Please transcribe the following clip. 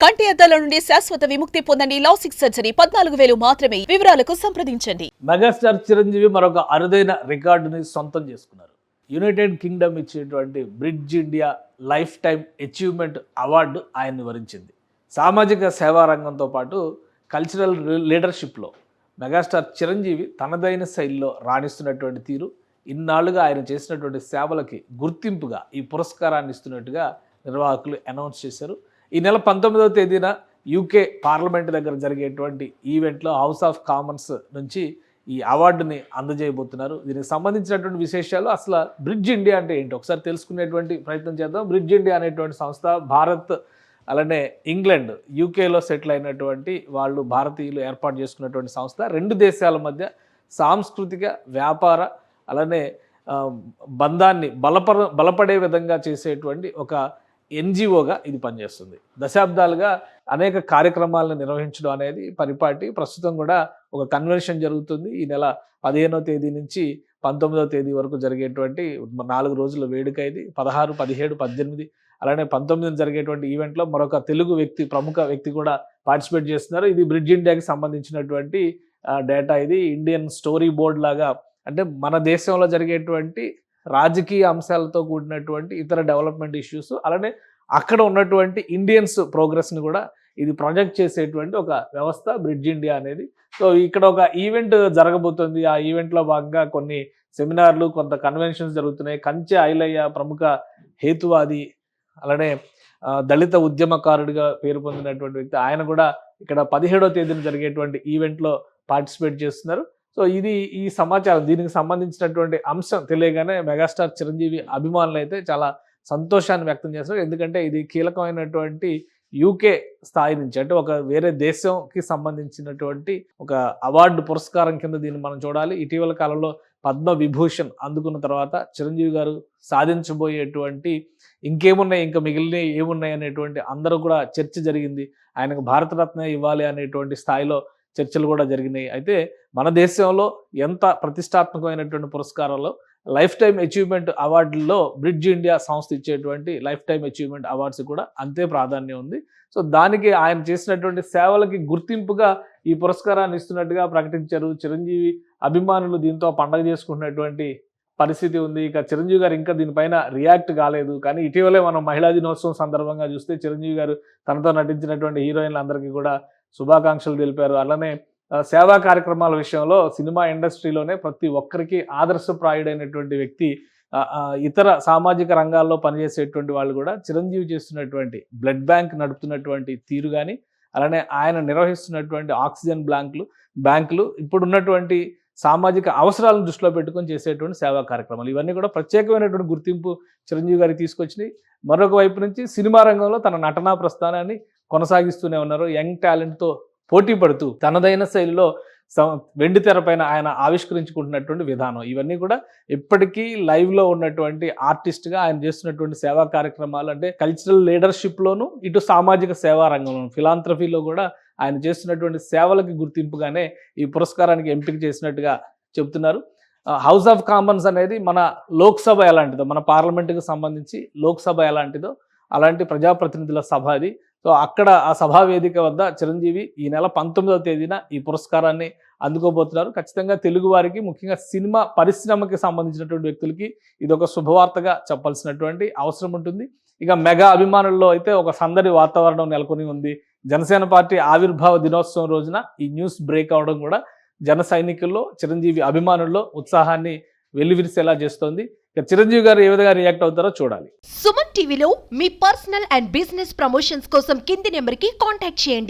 కంటి అద్దాల నుండి శాశ్వత విముక్తి పొందండి లాసిక్ సర్జరీ. పద్నాలుగు వేలు మాత్రమే. వివరాలకు సంప్రదించండి. మెగాస్టార్ చిరంజీవి మరొక అరుదైన రికార్డుని సొంతం చేసుకున్నారు. యునైటెడ్ కింగ్డమ్ ఇచ్చేటువంటి Bridge India life time achievement award ఆయన్ని వరించింది సామాజిక సేవా రంగంతో పాటు కల్చరల్ లీడర్షిప్లో మెగాస్టార్ చిరంజీవి తనదైన శైలిలో రాణిస్తున్నటువంటి తీరు ఇన్నాళ్ళుగా ఆయన చేసినటువంటి సేవలకి గుర్తింపుగా ఈ పురస్కారాన్ని ఇస్తున్నట్టుగా నిర్వాహకులు అనౌన్స్ చేశారు. ఈ నెల పంతొమ్మిదవ తేదీన యూకే పార్లమెంట్ దగ్గర జరిగేటువంటి ఈవెంట్లో హౌస్ ఆఫ్ కామన్స్ నుంచి ఈ అవార్డుని అందజేయబోతున్నారు. దీనికి సంబంధించినటువంటి విశేషాలు అసలు బ్రిడ్జ్ ఇండియా అంటే ఏంటి? ఒకసారి తెలుసుకునేటువంటి ప్రయత్నం చేద్దాం. బ్రిడ్జ్ ఇండియా అనేటువంటి సంస్థ భారత్ అలానే ఇంగ్లాండ్ యూకేలో సెటిల్ అయినటువంటి వాళ్ళు భారతీయులు ఏర్పాటు చేసుకున్నటువంటి సంస్థ. రెండు దేశాల మధ్య సాంస్కృతిక వ్యాపార అలానే బంధాన్ని బలపర బలపడే విధంగా చేసేటువంటి ఒక ఎన్జిఓగా ఇది పనిచేస్తుంది. దశాబ్దాలుగా అనేక కార్యక్రమాలను నిర్వహించడం అనేది పరిపాటి ప్రస్తుతం కూడా ఒక కన్వెన్షన్ జరుగుతుంది. ఈ నెల పదిహేనో తేదీ నుంచి పంతొమ్మిదవ తేదీ వరకు జరిగేటువంటి నాలుగు రోజుల వేడుక ఇది. పదహారు పదిహేడు పద్దెనిమిది అలానే పంతొమ్మిది జరిగేటువంటి ఈవెంట్లో మరొక తెలుగు వ్యక్తి ప్రముఖ వ్యక్తి కూడా పార్టిసిపేట్ చేస్తున్నారు. ఇది బ్రిడ్జ్ ఇండియాకి సంబంధించినటువంటి డేటా ఇది. ఇండియన్ స్టోరీ బోర్డ్ లాగా అంటే మన దేశంలో జరిగేటువంటి రాజకీయ అంశాలతో కూడినటువంటి ఇతర డెవలప్మెంట్ ఇష్యూస్ అలానే అక్కడ ఉన్నటువంటి ఇండియన్స్ ప్రోగ్రెస్ని కూడా ఇది ప్రొజెక్ట్ చేసేటువంటి ఒక వ్యవస్థ బ్రిడ్జ్ ఇండియా అనేది. సో ఇక్కడ ఒక ఈవెంట్ జరగబోతుంది. ఆ ఈవెంట్లో భాగంగా కొన్ని సెమినార్లు కొంత కన్వెన్షన్స్ జరుగుతున్నాయి. కంచె ఐలయ్య ప్రముఖ హేతువాది అలానే దళిత ఉద్యమకారుడిగా పేరు పొందినటువంటి వ్యక్తి. ఆయన కూడా ఇక్కడ పదిహేడో తేదీన జరిగేటువంటి ఈవెంట్లో పార్టిసిపేట్ చేస్తున్నారు. సో ఇది ఈ సమాచారం దీనికి సంబంధించినటువంటి అంశం తెలియగానే మెగాస్టార్ చిరంజీవి అభిమానులు అయితే చాలా సంతోషాన్ని వ్యక్తం చేస్తారు ఎందుకంటే ఇది కీలకమైనటువంటి యూకే స్థాయి నుంచి అంటే ఒక వేరే దేశంకి సంబంధించినటువంటి ఒక అవార్డు పురస్కారం కింద దీన్ని మనం చూడాలి. ఇటీవల కాలంలో పద్మ విభూషణ్ అందుకున్న తర్వాత చిరంజీవి గారు సాధించబోయేటువంటి ఇంకేమున్నాయి ఇంకా మిగిలినవి ఏమున్నాయి అనేటువంటి అందరూ కూడా చర్చ జరిగింది. ఆయనకు భారతరత్న ఇవ్వాలి అనేటువంటి స్థాయిలో చర్చలు కూడా జరిగినాయి. అయితే మన దేశంలో ఎంత ప్రతిష్టాత్మకమైనటువంటి పురస్కారాలు లైఫ్ టైం అచీవ్మెంట్ అవార్డుల్లో బ్రిడ్జ్ ఇండియా సంస్థ ఇచ్చేటువంటి లైఫ్ టైం అచీవ్మెంట్ అవార్డ్స్ కూడా అంతే ప్రాధాన్యం ఉంది. సో దానికి ఆయన చేసినటువంటి సేవలకి గుర్తింపుగా ఈ పురస్కారాన్ని ఇస్తున్నట్టుగా ప్రకటించారు. చిరంజీవి అభిమానులు దీంతో పండగ చేసుకుంటున్నటువంటి పరిస్థితి ఉంది. ఇక చిరంజీవి గారు ఇంకా దీనిపైన రియాక్ట్ కాలేదు. కానీ ఇటీవలే మనం మహిళా దినోత్సవం సందర్భంగా చూస్తే చిరంజీవి గారు తనతో నటించినటువంటి హీరోయిన్లందరికీ కూడా శుభాకాంక్షలు తెలిపారు. అలానే సేవా కార్యక్రమాల విషయంలో సినిమా ఇండస్ట్రీలోనే ప్రతి ఒక్కరికి ఆదర్శప్రాయుడైనటువంటి వ్యక్తి ఇతర సామాజిక రంగాల్లో పనిచేసేటువంటి వాళ్ళు కూడా చిరంజీవి చేస్తున్నటువంటి బ్లడ్ బ్యాంక్ నడుపుతున్నటువంటి తీరు కానీ అలానే ఆయన నిర్వహిస్తున్నటువంటి ఆక్సిజన్ బ్లాంకులు బ్యాంకులు ఇప్పుడున్నటువంటి సామాజిక అవసరాలను దృష్టిలో పెట్టుకొని చేసేటువంటి సేవా కార్యక్రమాలు. ఇవన్నీ కూడా ప్రత్యేకమైనటువంటి గుర్తింపు చిరంజీవి గారికి తీసుకొచ్చినాయి. మరొక వైపు నుంచి సినిమా రంగంలో తన నటనా ప్రస్థానాన్ని కొనసాగిస్తూనే ఉన్నారు. యంగ్ టాలెంట్తో పోటీ పడుతూ తనదైన శైలిలో సం- వెండి తెరపైన ఆయన ఆవిష్కరించుకుంటున్నటువంటి విధానం. ఇవన్నీ కూడా ఇప్పటికీ లైవ్లో ఉన్నటువంటి ఆర్టిస్ట్గా ఆయన చేస్తున్నటువంటి సేవా కార్యక్రమాలు అంటే కల్చరల్ లీడర్షిప్లోను ఇటు సామాజిక సేవా రంగంలోను ఫిలాంథ్రఫీలో కూడా ఆయన చేస్తున్నటువంటి సేవలకి గుర్తింపుగానే ఈ పురస్కారానికి ఎంపిక చేసినట్టుగా చెబుతున్నారు హౌస్ ఆఫ్ కామన్స్ అనేది మన లోక్సభ ఎలాంటిదో మన పార్లమెంటుకు సంబంధించి లోక్సభ ఎలాంటిదో అలాంటి ప్రజాప్రతినిధుల సభ అది. సో అక్కడ ఆ సభా వేదిక వద్ద చిరంజీవి ఈ నెల పంతొమ్మిదవ తేదీన ఈ పురస్కారాన్ని అందుకోబోతున్నారు. ఖచ్చితంగా తెలుగు వారికి ముఖ్యంగా సినిమా పరిశ్రమకి సంబంధించినటువంటి వ్యక్తులకి ఇది ఒక శుభవార్తగా చెప్పాల్సినటువంటి అవసరం ఉంటుంది. ఇక మెగా అభిమానుల్లో అయితే ఒక సందడి వాతావరణం నెలకొని ఉంది. జనసేన పార్టీ ఆవిర్భావ దినోత్సవం రోజున ఈ న్యూస్ బ్రేక్ అవడం కూడా జన సైనికుల్లో చిరంజీవి అభిమానుల్లో ఉత్సాహాన్ని వెల్లివిరిసేలా చేస్తోంది. ఇక చిరంజీవి గారు ఏ విధంగా రియాక్ట్ అవుతారో చూడాలి. సుమన్ టీవీలో మీ పర్సనల్ అండ్ బిజినెస్ ప్రమోషన్స్ కోసం కింది నెంబర్కి కాంటాక్ట్ చేయండి.